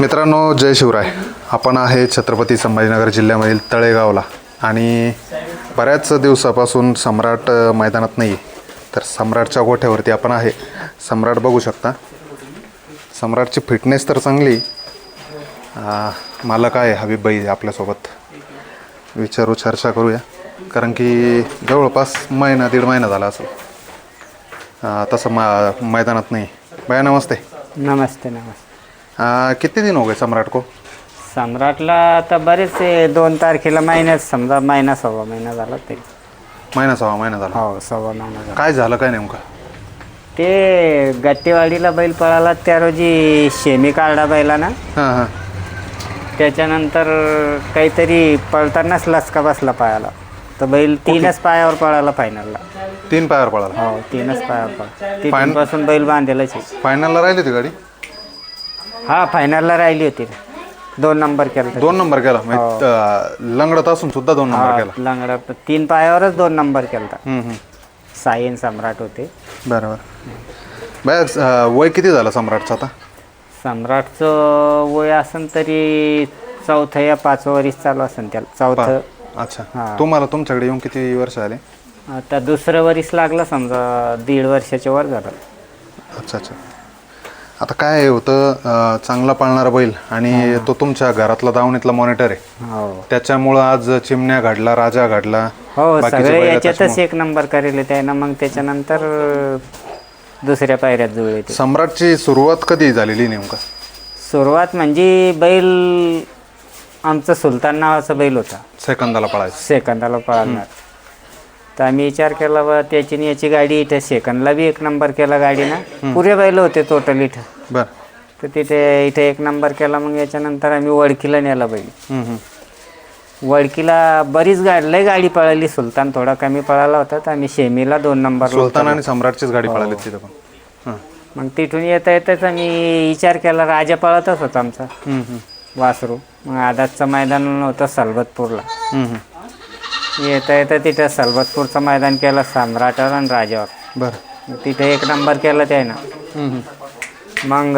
मित्रांनो जय शिवराय. आपण आहे छत्रपती संभाजीनगर जिल्ह्यामधील तळेगावला. आणि बऱ्याच दिवसापासून सम्राट मैदानात नाही तर सम्राटच्या गोठ्यावरती आपण आहे. सम्राट बघू शकता. सम्राटची फिटनेस तर चांगली. अ, मालक आहे हबीब आपल्यासोबत. विचारू चर्चा करूया. कारण की जवळपास महिना दीड महिना झाला असं तसं मा मैदानात नाही. बाया नमस्ते. नमस्ते नमस्ते. अ, कितने दिन हो गए सम्राट को सम्राटला आता बरेचसे दोन तारखेला महिन्यात समजा महिना सव्वा महिना झाला तरी. महिना सहा महिना झाला. हो सव्वा महिना झाला. काय झालं काय नेमकं? ते गट्टेवाडीला बैल पळाला त्या रोजी शेमी काढला बैला ना हां हां. त्याच्यानंतर काहीतरी पळतानाच लचका बसला पायाला. तर बैल तीनच पायावर पळाला फायनलला तीन पायावर पळाला. हो तीनच पायावर पळा तिथूनपासून बैल बांधलेलाच आहे. फायनलला राहिली होती गाडी? हा फायनलला राहिली होती दोन नंबर केला. दोन नंबर केला. म्हणजे, अं, लंगडत असून सुद्धा दोन नंबर हा, केला. लंगडा तीन पायावरच दोन नंबर केला होता. हम्म, हम्म. सायन सम्राट होते. बरं बरं बाय अं, वय किती झालं सम्राटचं आता? सम्राटचं वय असन तरी चौथं या पाचवं वरीस चालू असेल त्याला. चौथं. अच्छा. हां. तुम्हाला तुमच्याकडे येऊन किती वर्ष झाले? आता दुसरं वरीस लागलं समजा दीड वर्षाच्या वर झालं. अच्छा अच्छा. आता काय होतं अं, चांगला पाळणारा बैल आणि तो तुमच्या घरातला दावणीतला मॉनिटर आहे. हो. त्याच्यामुळं आज चिमण्या घडला राजा घडला हो बाकीचे सगळे याच्यातच एक नंबर करेल त्यानं मग त्याच्यानंतर अं, दुसऱ्या पायऱ्यात जुळले सम्राटची सुरुवात कधी झालेली नेमकं? सुरुवात म्हणजे बैल आमचं सुलतान नावाचा बैल होता. सेकंदाला पळायचं. सेकंदाला पळणार तर आम्ही विचार केला बा त्याची आणि याची गाडी इथे सेकंदला बी एक नंबर केला गाडीनं. पुरे बैल होते टोटल इथं. बरं. तर तिथे इथे एक नंबर केला मग याच्यानंतर आम्ही वडकीला नेला बैल. वडकीला बरीच गाडी लय गाडी पळाली सुलतान थोडा कमी पळाला होता तर आम्ही शेमीला दोन नंबर सुलतान आणि सम्राटचीच गाडी पळाली तिथं पण. हां. मग तिथून येता येताच आम्ही विचार केला राजा पळतच होता आमचा. हम्म, हम्म. वासरू. मग आदातचं मैदान होतं सलबतपूरला. हम्म, हम्म. येता येता तिथं सलबतपूरचं मैदान केलं सम्राटावर आणि राजावर. बरं. तिथे एक नंबर केला त्यानं. हम्म, हम्म. मग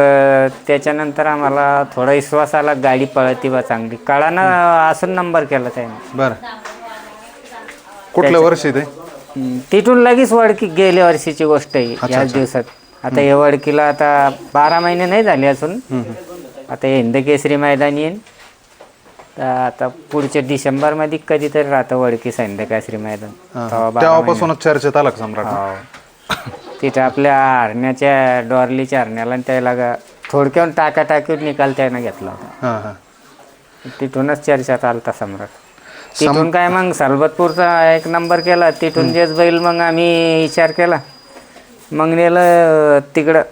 त्याच्यानंतर आम्हाला थोडा विश्वास आला गाडी पळती बा चांगली. कळानं असून नंबर केला त्यानं. बरं. कुठलं वर्ष आहे ते? हम्म, तिथून लगेच वडकी गेल्या वर्षीची गोष्ट आहे याच दिवसात. आता हे वडकीला आता बारा महिने नाही झाले असून आता हिंद केसरी मैदान येईन. तर आता पुढच्या डिसेंबरमध्ये कधीतरी राहतं वडकीचं हिंद केसरी मैदान. तेव्हा बारा तेव्हापासूनच चर्चेत आला का सम्राट? हो. तिथे आपल्या हरण्याच्या डॉरलीच्या हरण्याला आणि त्याला गा- थोडक्याहून टाका टाकीवर निकाल त्यानं घेतला होता. हां हां. तिथूनच चर्चेत आलता सम्राट. तिथून काय मग सलबतपूरचा एक नंबर केला तिथून जेच बैल मग आम्ही विचार केला. मग नेलं तिकडं.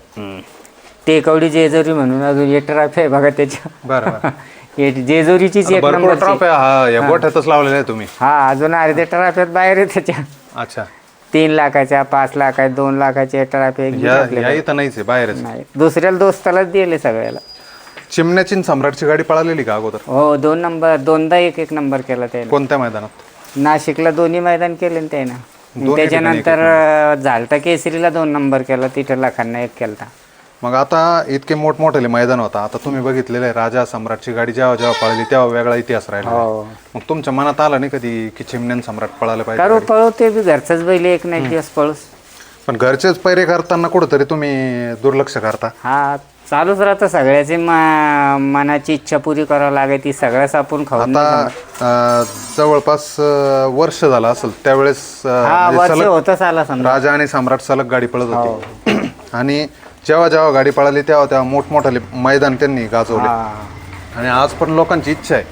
टेकवडी जेजुरी म्हणून अजून एक ट्रॅफी आहे बघा त्याच्या. बरं बरं. हे जेजुरीचीच एक भरपूर नंबर ट्रॉफी हा या गोठ्यातच लावलेला आहे तुम्ही. हा अजून अर्ध्या ट्रॅफीत बाहेर आहे त्याच्या. अच्छा. तीन लाखाच्या पाच लाखाच्या दोन लाखाच्या ट्रॅफी या या इथं नाहीच आहे बाहेरच नाही दुसऱ्याला दोस्तालाच दिले सगळ्याला. चिमण्याची सम्राटची गाडी पळालेली का अगोदर? हो दोन नंबर दोनदा एक एक नंबर केला त्यानं. कोणत्या मैदानात? नाशिकला दोन्ही मैदान केले ना त्यानं. त्याच्यानंतर अं, झालटा केसरीला दोन नंबर केला तिथं लाखांना एक केलता. मग आता इतके मोठमोठे मैदान होता. आता तुम्ही बघितलेलं आहे राजा सम्राटची गाडी जेव्हा जेव्हा पळाली तेव्हा वेगळा इतिहास राहिला हो. मग तुमच्या मनात आलं नाही कधी की चिमण्यान सम्राट पळायला पाहिजे? करू पळू ते बी घरचाच बैल एक ना एक दिवस पळूस. पण घरचेच पैरे करताना कुठंतरी तुम्ही दुर्लक्ष करता? हा चालूच राहतं सगळ्याची म- मनाची इच्छा पुरी करावं लागे ती सगळ्याच आपण खाऊन आता अं, जवळपास अं, वर्ष झालं असेल त्यावेळेस अं, हा म्हणजे वर्ष सलग होतच आला समजा. राजा आणि सम्राट सलग गाडी पळत होती. आणि जेव्हा जेव्हा गाडी पळाली तेव्हा तेव्हा मोठमोठाले मैदान त्यांनी गाजवले आणि आज पण लोकांची इच्छा आहे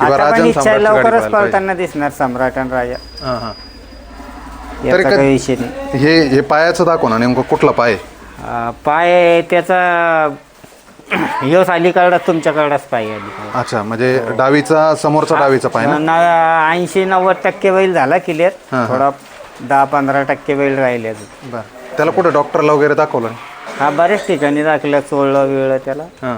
आता पण इच्छा लवकरच. पळताना दिसणार सम्राट आणि राजा हां, हां. याचा कधी- काही विषय नाही हे हे पायाचं दाखव ना नेमकं कुठला पाय आहे? अं, पाय त्याचा ह्यो अलीकडा तुमच्याकडलाच पाय अलीकडं. अच्छा म्हणजे डावीचा समोरचा डावीचा पाय ना ऐंशी नव्वद टक्के बैल झाला क्लिअर. थोडा दहा पंधरा टक्के बैल राहिले अजून बरं त्याला कुठे डॉक्टरला वगैरे दाखवलं हा बऱ्याच ठिकाणी दाखलं चोळलं विळलं त्याला. हां.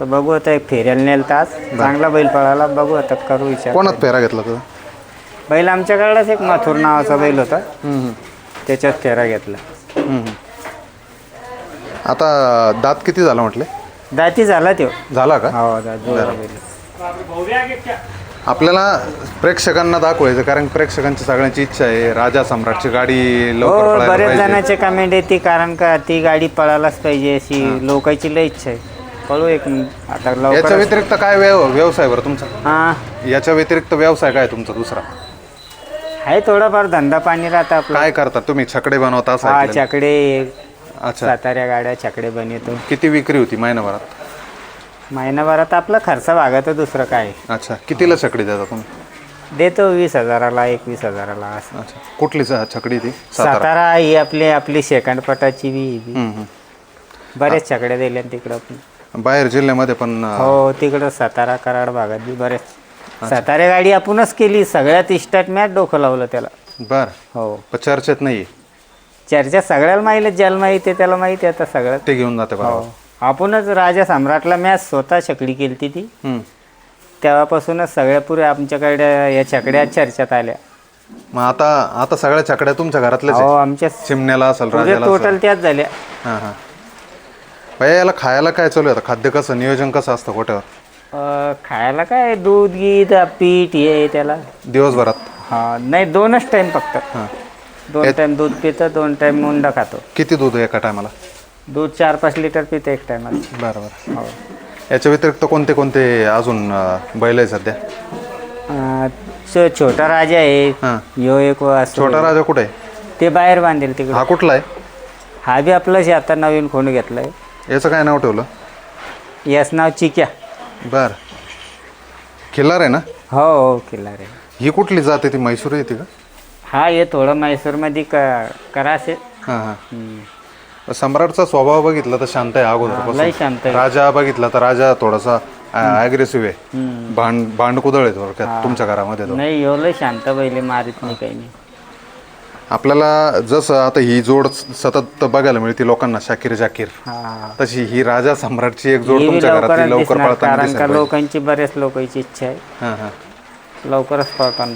तर बघू आता एक फेऱ्याला नेल तास. चांगला बैल पळाला. बघू आता करू विचार. कोणात फेरा घेतला तुझा बैल आमच्याकडलाच एक मथुर नावाचा बैल होता. त्याच्यात फेरा घेतला. आता दात किती झाला म्हटले? दाती झाला तो. झाला का? हो दा- जोडा बैल. आपल्याला प्रेक्षकांना दाखवायचं कारण प्रेक्षकांची सगळ्यांची इच्छा आहे. राजा सम्राटची गाडी लवकर हो पळायला पाहिजे. जणांचे कमेंट येते कारण का ती गाडी पळायलाच पाहिजे अशी लोकांची लय इच्छा आहे. पळू एक आता याच्या लवकर व्यतिरिक्त काय व्यव व्यवसाय बरं तुमचा? हा. याच्या व्यतिरिक्त व्यवसाय काय तुमचा दुसरा? आहे थोडाफार धंदा पाणी राहता आपला. काय करता तुम्ही? छकडे बनवता असं हा ऐकलेलं. अच्छा. साताऱ्या गाड्या छकडे बनवतो. किती विक्री होती महिनाभरात? महिनाभरात आपला खर्च भागात दुसरं काय? अच्छा कितीला छकडी देता तुम्ही? देतो वीस हजाराला एकवीस हजाराला असं. अच्छा कुठली छकडी ती? सातारा. सातारा ही आपली आपली सेकंड पटाची बी ही बी. हम्म, हम्म. बरेच छकड्या दिल्या तिकडं पण. बाहेर जिल्ह्यामध्ये पण अं, हो तिकडं सातारा कराड भागात बी बरेच सातारा गाडी आपणच केली सगळ्यात इस्टाट मॅच डोकं लावलं त्याला. बर. हो. पण चर्चेत नाही चर्चा सगळ्याला माहिती ज्याला माहिती आहे त्याला माहिती आहे आता सगळं. ते घेऊन जाते बरोबर हो आपणच राजा सम्राटला मॅच स्वतः छकडी केली ती. हम्म. तेव्हापासूनच सगळ्या पुरे आमच्याकडे या छकड्या चर्चेत आल्या. मग आता आता सगळ्या छकड्या तुमच्या घरातल्याच हो आहे आमच्या चिमण्याला असेल पुरे राजाला असेल. टोटल त्याच झाल्या. हां हां. भैया याला खायला काय चालू आहे आता? खाद्य कसं नियोजन कसं असतं गोट्यावर? अं, खायला काय? दूध गीत पीठ हे त्याला. दिवसभरात? हा नाही दोनच टाइम फक्त. हां. दोन टाइम दूध पितं दोन टाइम मुंडा खातो. किती दूध आहे एका टायमाला दूध चार पाच लिटर पितं एक टायमाला बरं बरं हो. याच्या व्यतिरिक्त कोणते कोणते अजून अं, बैल आहे सध्या? अं, छो- छोटा राजा आहे. हां. यो एक असतो छोटा राजा कुठे? आहे ते बाहेर बांधेल तिकडे. हा कुठला आहे? हा बी आपलंच आहे, आता नवीन खोंड घेतलाय. याचं काय नाव ठेवलं? याच नाव चिक्या. बर. खिल्लार आहे ना? हो हो किल्ला रे ही कुठली जाते ती? म्हैसूर येते का? हा हे थोडं म्हैसूरमध्ये क करा असे हां हां. सम्राटचा स्वभाव बघितला तर शांत आहे लय अगोदर शांत आहे. राजा बघितला तर राजा थोडासा अग्रेसिव्ह आहे. भांड भांडकुदळ आहे थोडक्यात तुमच्या घरामध्ये तो. नाही यो लय शांत पहिले मारित नाही काही नाही. आपल्याला जसं आता ही जोड सतत बघायला मिळते लोकांना शाकीर जाकीर. हा. तशी ही राजा सम्राटची एक जोड ही बी तुमच्या घरातली लवकरच लवकर दिसणार पळताना कारण दिसेल का पाहिजे. लोकांची बऱ्याच लोकांची इच्छा आहे. हां हां. लवकरच पळताना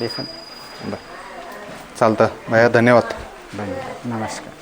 बरं. चालतं. भैया धन्यवाद. धन्यवाद. नमस्कार.